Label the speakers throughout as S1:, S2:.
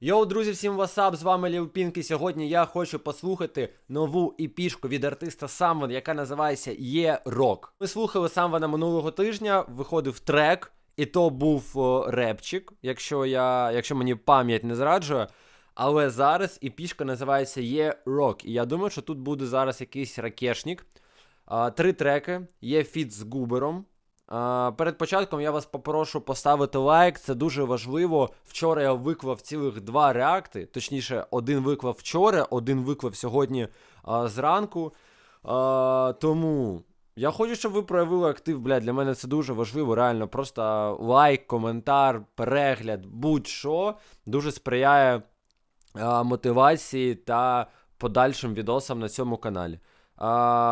S1: Йоу, друзі, всім васап, з вами Ліл Пінк, і сьогодні я хочу послухати нову епішку від артиста Самван, яка називається Є Рок. Ми слухали Самвана минулого тижня, виходив трек, і то був о, репчик, якщо я, якщо мені пам'ять не зраджує. Але зараз епішка називається Є Рок. І я думаю, що тут буде зараз якийсь ракешник. А, три треки, є фіт з Губером. А, перед початком я вас попрошу поставити лайк, це дуже важливо. Вчора я виклав цілих два реакти, точніше, один виклав вчора, один виклав сьогодні а, зранку. А, тому я хочу, щоб ви проявили актив, блядь, для мене це дуже важливо, реально. Просто лайк, коментар, перегляд, будь-що дуже сприяє а, мотивації та подальшим відосам на цьому каналі.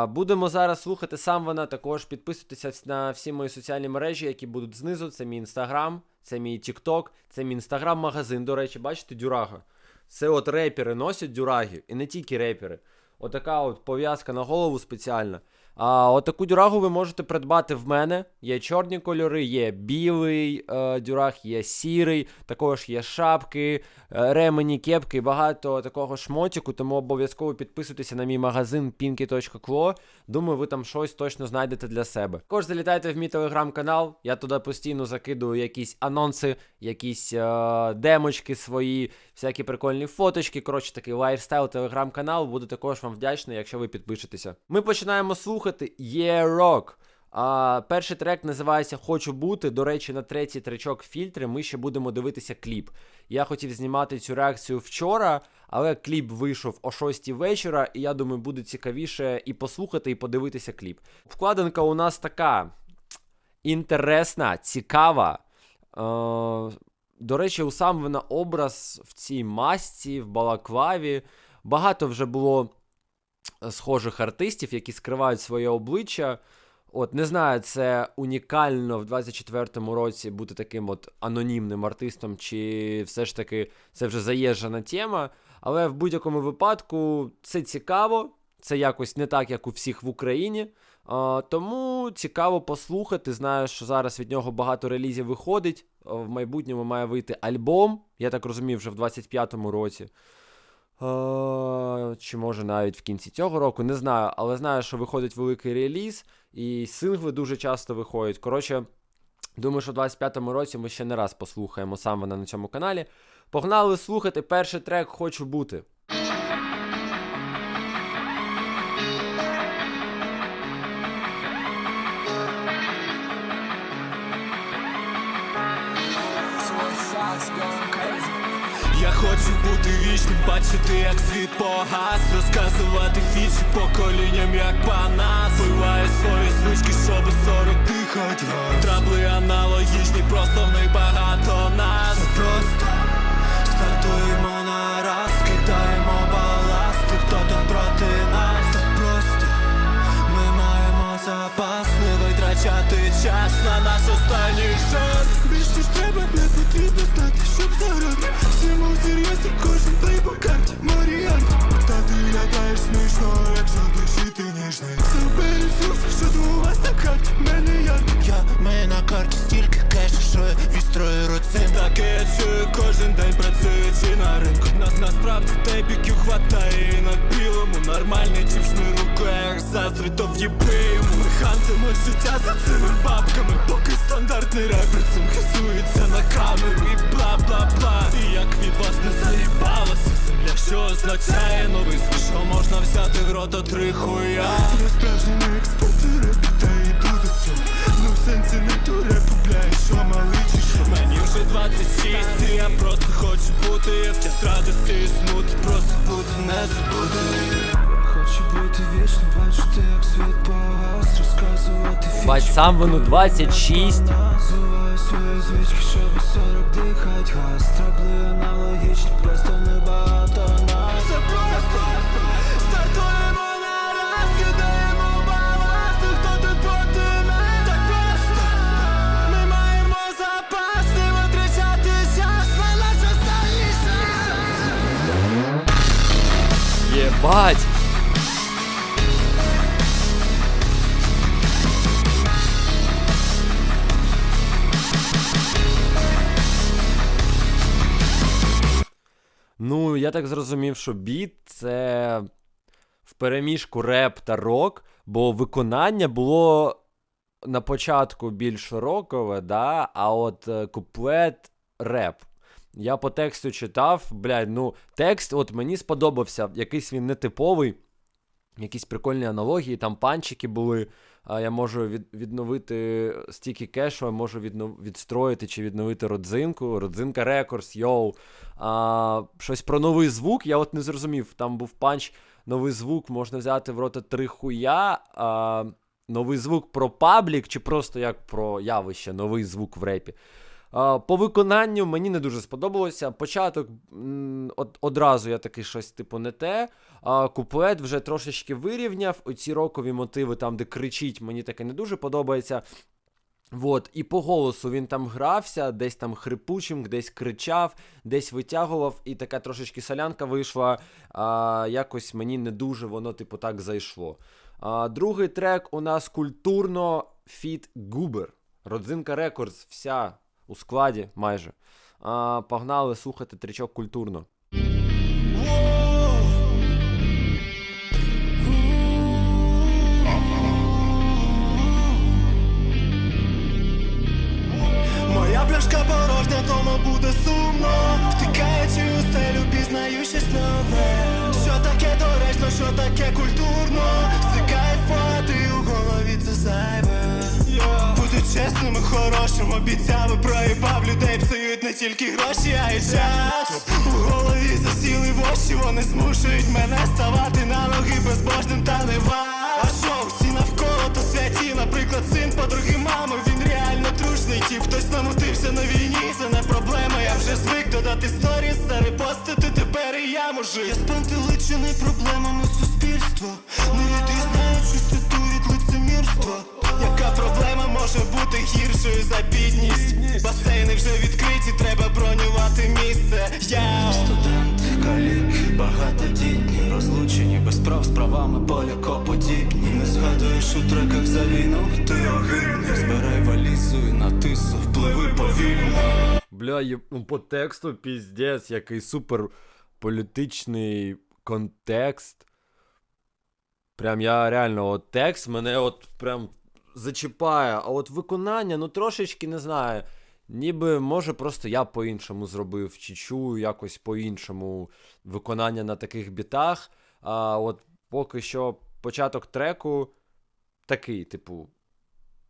S1: Будемо зараз слухати сам вона. Також підписуйтеся на всі мої соціальні мережі, які будуть знизу. Це мій інстаграм, це мій Тікток, це мій інстаграм-магазин. До речі, бачите, дюрага. Це от репери носять дюраги, і не тільки репери. Отака от пов'язка на голову спеціальна. А отаку дюрагу ви можете придбати в мене. Є чорні кольори, є білий е, дюраг, є сірий, також є шапки, е, ремені, кепки, багато такого шмотіку, тому обов'язково підписуйтеся на мій магазин pinky.clo. Думаю, ви там щось точно знайдете для себе. Також залітайте в мій телеграм-канал. Я туди постійно закидую якісь анонси, якісь е, демочки свої, всякі прикольні фоточки. Коротше, такий лайфстайл телеграм-канал. Буду також вам вдячний, якщо ви підпишетеся. Ми починаємо слухати Rock. А, перший трек називається Хочу бути. До речі, на третій тречок фільтри ми ще будемо дивитися кліп. Я хотів знімати цю реакцію вчора, але кліп вийшов о 6 вечора, і я думаю, буде цікавіше і послухати, і подивитися кліп. Вкладинка у нас така інтересна, цікава. Е, до речі, у Самвена образ в цій масці, в балаклаві. Багато вже було схожих артистів, які скривають своє обличчя. От, не знаю, це унікально в 24-му році бути таким от анонімним артистом, чи все ж таки це вже заїжджена тема. Але в будь-якому випадку це цікаво, це якось не так, як у всіх в Україні. А, тому цікаво послухати. Знаю, що зараз від нього багато релізів виходить. В майбутньому має вийти альбом, я так розумію, вже в 25-му році. Е, Чи може навіть в кінці цього року, не знаю, але знаю, що виходить великий реліз, і сингли дуже часто виходять. Коротше, думаю, що в 25-му році ми ще не раз послухаємо сам вона на цьому каналі. Погнали слухати перший трек Хочу бути.
S2: Я хочу бути вічним, бачити, як світ погас, розказувати фіші поколінням, як по нас Биваю свої звички, щоб 40 дихать Трабли аналогічні, просто в них багато нас. Це просто. Стартуємо на раз, кидаємо баласт, і хто тут проти нас. Так просто. Ми маємо запас, не витрачати час на наш останній шанс 5 мільярд Я маю на карті стільки кешу, що я відстрою руці. Таке я чую кожен день працюючи на ринку. Нас насправді тейпіків хватає і на білому Нормальний чіпшний руках заздрі то в'єби йому Ми хантимо життя за цими бабками. Поки стандартний репер цим хисується на камеру. І бла бла бла. Ти як від вас не заїбалася земля Що означає новий звіт, що можна взяти грота три хуя? Я справжній експерт сенсі не ту репу, що малий чи що? Мені вже 26, і я просто хочу бути. Я в час радості і смут, просто бути не забути Хочу бути вічно, бачити, як світ погас Розказувати
S1: Бач, сам воно 26.
S2: Називаю свої звички, щоб 40 дихать газ. Трабли аналогічні, просто небагато нас. Це просто
S1: Єбать! Ну, я так зрозумів, що біт це в переміжку реп та рок, бо виконання було на початку більш рокове, да, а от е, куплет реп. Я по тексту читав, блядь, ну, текст от мені сподобався, якийсь він нетиповий, якісь прикольні аналогії, там панчики були. А я можу від, відновити стільки кешу, я можу віднов, відстроїти чи відновити родзинку. Родзинка Рекордс, йоу. А, щось про новий звук, я от не зрозумів. Там був панч, новий звук, можна взяти в рота три хуя. А, новий звук про паблік, чи просто як про явище, новий звук в репі. По виконанню мені не дуже сподобалося. Початок от, одразу я такий щось типу не те. А куплет вже трошечки вирівняв. Оці рокові мотиви, там, де кричить, мені таке не дуже подобається. Вот, і по голосу він там грався, десь там хрипучим, десь кричав, десь витягував, і така трошечки солянка вийшла. А, якось мені не дуже воно, типу, так зайшло. А, другий трек у нас культурно Фіт Губер. Родзинка Рекордс, вся у складі майже. А, погнали слухати тричок культурно.
S2: Моя пляшка порожня, тому буде сумно Втикаючи у стелю, пізнаю щось нове Що таке доречно, що таке культурно Стикають поти у голові, це зайве чесним і хорошим, обіцяв і проїбав людей Псують не тільки гроші, а й час. У голові засіли воші, вони змушують мене ставати на ноги безбожним та не вас А що, всі навколо то святі, наприклад, син подруги мами, він реально трушний тіп, хтось намутився на війні, це не проблема, я вже звик додати сторіс, зарепостити тепер і я мужик Я спантеличений проблемами суспільства, не відрізняю чистоту від лицемірства може бути гіршою за бідність? Басейни вже відкриті, треба бронювати місце. Я студент, калік, багатодітні, розлучені без прав з правами полякоподібні. Не згадуєш у треках за війну, ти огидний. Збирай валізу і на тису, впливи повільно.
S1: Бля, є- ну, по тексту піздець, який супер політичний контекст. Прям я реально, от текст мене от прям зачіпає. А от виконання, ну трошечки не знаю. Ніби може просто я по-іншому зробив, чи чую якось по-іншому виконання на таких бітах. А от поки що початок треку такий, типу,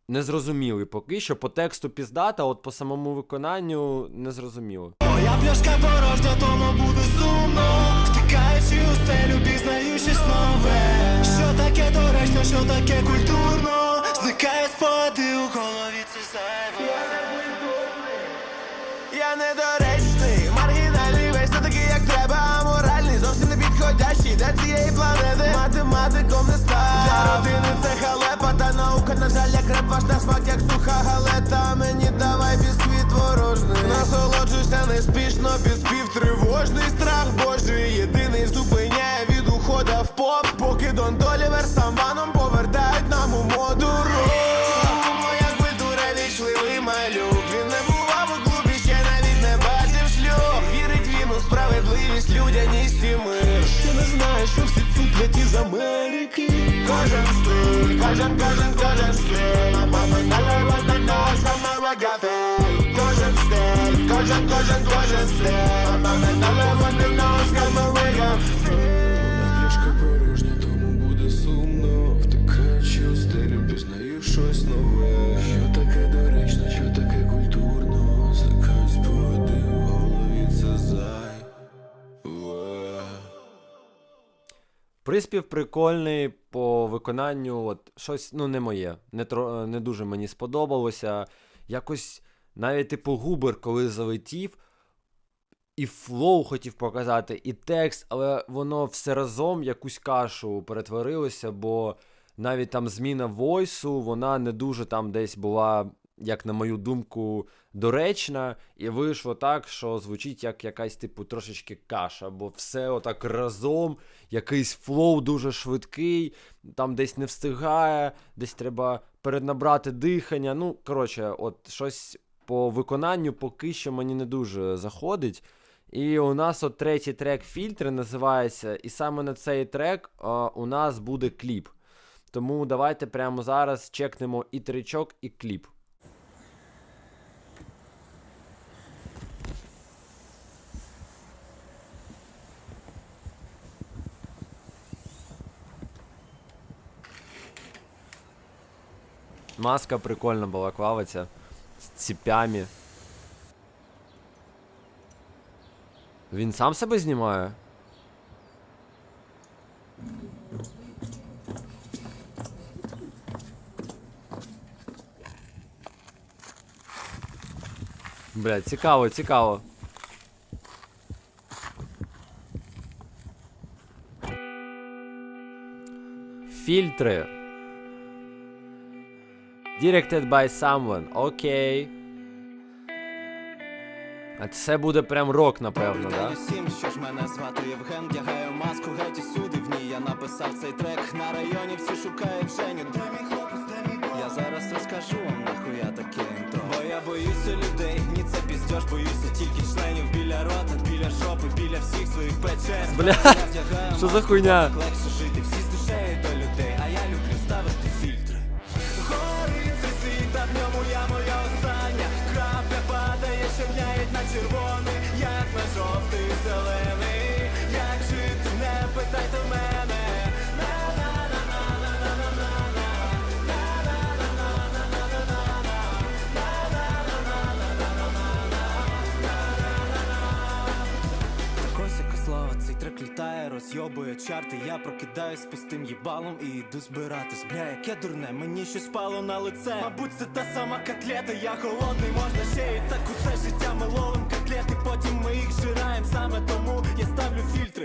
S1: незрозумілий поки що. По тексту піздата, а от по самому виконанню незрозуміло.
S2: Моя пляшка порожня, тому буде сумно. Втикаючи у стелю, пізнаю щось нове. Що таке доречно, що таке культурно.
S3: Для цієї планети. Математиком не став. Для родини це халепа, та наука, на жаль, як реп, ваш на смак, як суха галета. Мені давай бісквіт творожний. Насолоджуйся неспішно, підспів тривожний страх Божий. Єдиний зупиняє всі цукляті з Америки. Кожен стиль, кожен, кожен, кожен стиль. А мама налива на рогатий. Кожен стиль, кожен, кожен, кожен стиль. А мама налива на рогатий.
S4: Пляшка тому буде сумно. Втикаючи у стилю, пізнаю щось нове.
S1: Приспів прикольний по виконанню, от щось, ну, не моє. Не, тро, не дуже мені сподобалося. Якось навіть типу губер, коли залетів, і флоу хотів показати, і текст, але воно все разом якусь кашу перетворилося, бо навіть там зміна войсу, вона не дуже там десь була, як на мою думку, доречна, і вийшло так, що звучить як якась, типу, трошечки каша, бо все отак разом, якийсь флоу дуже швидкий, там десь не встигає, десь треба переднабрати дихання. Ну, коротше, от щось по виконанню поки що мені не дуже заходить. І у нас от третій трек фільтри називається. І саме на цей трек а, у нас буде кліп. Тому давайте прямо зараз чекнемо і тричок, і кліп. Маска прикольна балаклава ця з ціпями. Він сам себе знімає? Бля, цікаво, цікаво. Фільтри. Directed by someone. Окей. А це буде прям рок, напевно, да?
S2: всім, що ж мене звати Євген, вдягаю маску геть усюди в ній. Я написав цей трек на районі, всі шукають Женю. Де мій хлопець, де мій? Я зараз розкажу вам нахуя таке інтро. Бо я боюся людей, ні це піздьош, боюся тільки членів біля рота, біля жопи, біля всіх своїх печер.
S1: Бля, що за хуйня?
S2: легше зелений Як жити, не питайте мене слово, цей трек літає, розйобує чарти. Я прокидаюсь з пустим їбалом і йду збиратись. Бля, яке дурне, мені щось пало на лице. Мабуть, це та сама котлета, я голодний, можна ще і так усе життя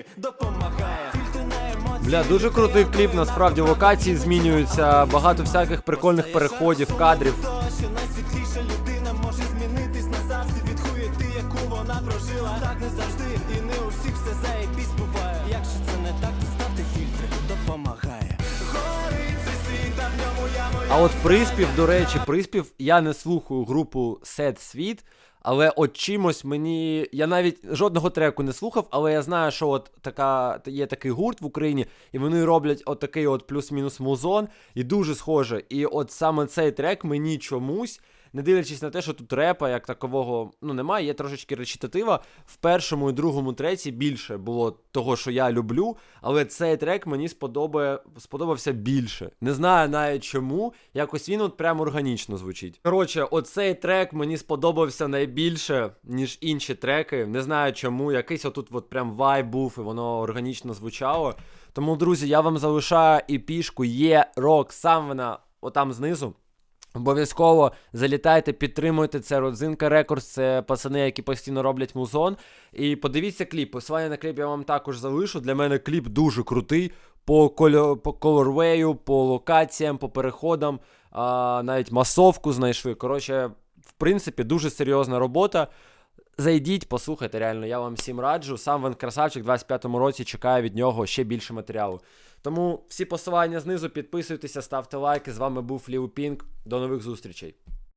S2: ставлю допомагає.
S1: Бля, дуже крутий кліп, насправді локації змінюються, багато всяких прикольних переходів, кадрів.
S2: Що найсвітліша людина може змінитись назавжди від хуєти, яку вона прожила. Так не завжди, і не у всіх все заєбісь буває. Якщо це не так, то ставте фільтри, допомагає. А
S1: от приспів, до речі, приспів, я не слухаю групу Сет Світ, але от чимось мені. Я навіть жодного треку не слухав, але я знаю, що от така є такий гурт в Україні, і вони роблять от такий от плюс-мінус музон, і дуже схоже. І от саме цей трек мені чомусь. Не дивлячись на те, що тут репа як такового ну немає, є трошечки речитатива. В першому і другому треці більше було того, що я люблю, але цей трек мені сподобає, сподобався більше. Не знаю навіть чому. Якось він от прям органічно звучить. Коротше, оцей трек мені сподобався найбільше, ніж інші треки. Не знаю чому. Якийсь отут от прям вайб був, і воно органічно звучало. Тому, друзі, я вам залишаю і пішку є рок, сам вона отам знизу. Обов'язково залітайте, підтримуйте це родзинка Рекордс, це пацани, які постійно роблять музон. І подивіться кліп. Посилання на кліп я вам також залишу. Для мене кліп дуже крутий. По кольо... по по локаціям, по переходам, а, навіть масовку знайшли. Коротше, в принципі, дуже серйозна робота. Зайдіть, послухайте, реально, я вам всім раджу. Сам Вен Красавчик в 25-му році чекає від нього ще більше матеріалу. Тому всі посилання знизу, підписуйтеся, ставте лайки. З вами був Ліу Пінк. До нових зустрічей.